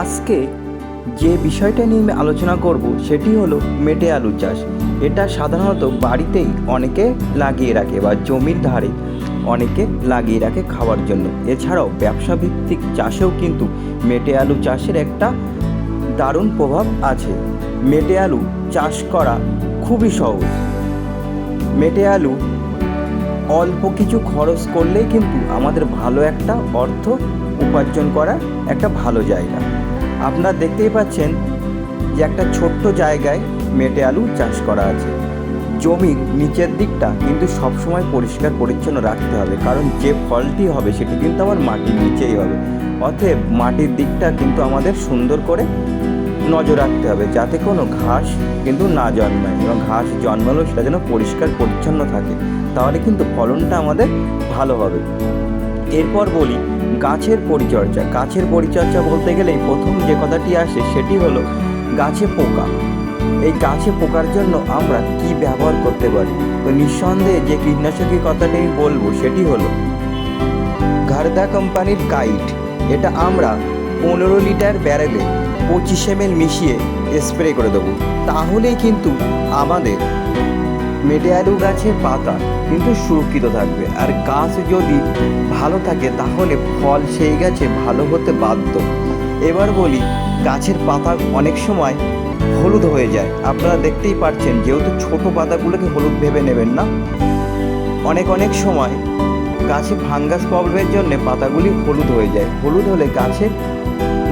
আজকে যে বিষয়টা নিয়ে আমি আলোচনা করব সেটি হলো মেটে আলু চাষ। এটা সাধারণত বাড়িতেই অনেকে লাগিয়ে রাখে বা জমির ধারে অনেকে লাগিয়ে রাখে খাওয়ার জন্য। এছাড়াও ব্যবসা ভিত্তিক চাষেও কিন্তু মেটে আলু চাষের একটা দারুণ প্রভাব আছে। মেটে আলু চাষ করা খুবই সহজ। মেটে আলু অল্প কিছু খরচ করলেই কিন্তু আমাদের ভালো একটা অর্থ উপার্জন করার একটা ভালো জায়গা। আপনারা দেখতেই পাচ্ছেন যে একটা ছোট্ট জায়গায় মেটে আলু চাষ করা আছে। জমির নিচের দিকটা কিন্তু সবসময় পরিষ্কার, পরিচ্ছন্ন রাখতে হবে। কারণ যে ফলটি হবে সেটি কিন্তু আমার মাটির নিচেই হবে। অতএব মাটির দিকটা কিন্তু আমাদের সুন্দর করে নজর রাখতে হবে যাতে কোনো ঘাস কিন্তু না জন্মায় এবং ঘাস জন্মালেও সেটা যেন পরিষ্কার, পরিচ্ছন্ন থাকে। তাহলে কিন্তু ফলনটা আমাদের ভালো হবে। এরপর বলি গাছের পরিচর্যা। গাছের পরিচর্যা বলতে গেলেই প্রথম যে কথাটি আসে সেটি হলো গাছে পোকা। এই গাছে পোকার জন্য আমরা কি ব্যবহার করতে পারি? তো নিঃসন্দেহে যে কীটনাশকের কথাটি আমি বলব সেটি হলো ঘারদা কোম্পানির কাইট এটা আমরা পনেরো লিটার ব্যারেলে পঁচিশ এম মিশিয়ে স্প্রে করে দেবো। তাহলেই কিন্তু আমাদের মেটে আলু গাছের পাতা কিন্তু সুরক্ষিত থাকবে। আর গাছ যদি ভালো থাকে, তাহলে ফল সেই গাছে ভালো হতে বাধ্য। এবার বলি, গাছের পাতা অনেক সময় হলুদ হয়ে যায়। আপনারা দেখতেই পাচ্ছেন যেহেতু ছোট পাতাগুলোকে হলুদ ভেবে নেবেন না। অনেক অনেক সময় গাছে ফাঙ্গাস প্রবলেমের জন্য পাতাগুলি হলুদ হয়ে যায়। হলুদ হলে গাছে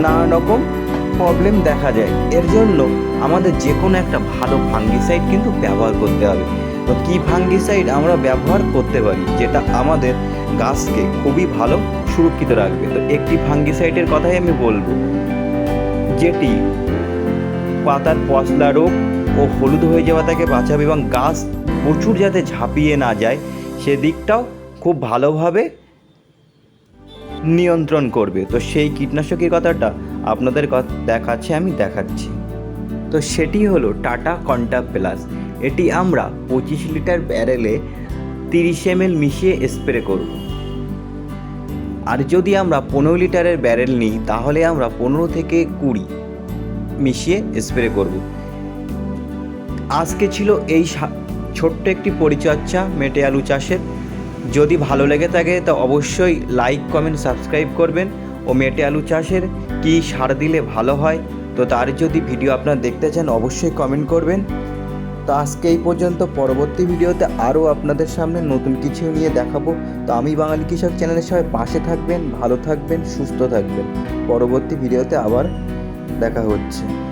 নানা রকম প্রবলেম দেখা যায়। এর জন্য আমাদের যে কোনো একটা ভালো ফাঙ্গিসাইড কিন্তু ব্যবহার করতে হবে। তো কী ফাঙ্গিসাইড আমরা ব্যবহার করতে পারি? যেটা আমাদের গাছকে খুবই ভালো সুরক্ষিত রাখবে। তো একটি ফাঙ্গিসাইডের কথাই আমি বলব। যেটি পাতার পশলা রোগ ও হলুদ হয়ে যাওয়া তাকে বাঁচাবে এবং গাছ প্রচুর যাতে ঝাঁপিয়ে না যায়, সেদিকটাও খুব ভালোভাবে নিয়ন্ত্রণ করবে। তো সেই কীটনাশকের কথাটা আপনাদের দেখাচ্ছে, আমি দেখাচ্ছি। তো সেটি হলো টাটা কন্টা প্লাস। এটি আমরা পঁচিশ লিটার ব্যারেলে তিরিশ এম এল মিশিয়ে স্প্রে করব। আর যদি আমরা পনেরো লিটারের ব্যারেল নিই, তাহলে আমরা পনেরো থেকে কুড়ি মিশিয়ে স্প্রে করব। আজকে ছিল এই ছোট্ট একটি পরিচর্যা মেটে আলু চাষের। যদি ভালো লেগে থাকে, তো অবশ্যই লাইক কমেন্ট সাবস্ক্রাইব করবেন। ও মেটে আলু চাষের কি সার দিলে ভালো হয়? তো তার যদি ভিডিও আপনারা দেখতে চান, অবশ্যই কমেন্ট করবেন। তো আজকে এই পর্যন্ত, পরবর্তী ভিডিওতে আরও আপনাদের সামনে নতুন কিছু নিয়ে দেখাবো। তো আমি বাঙালি কৃষক চ্যানেলের সবাই পাশে থাকবেন, ভালো থাকবেন, সুস্থ থাকবেন। পরবর্তী ভিডিওতে আবার দেখা হচ্ছে।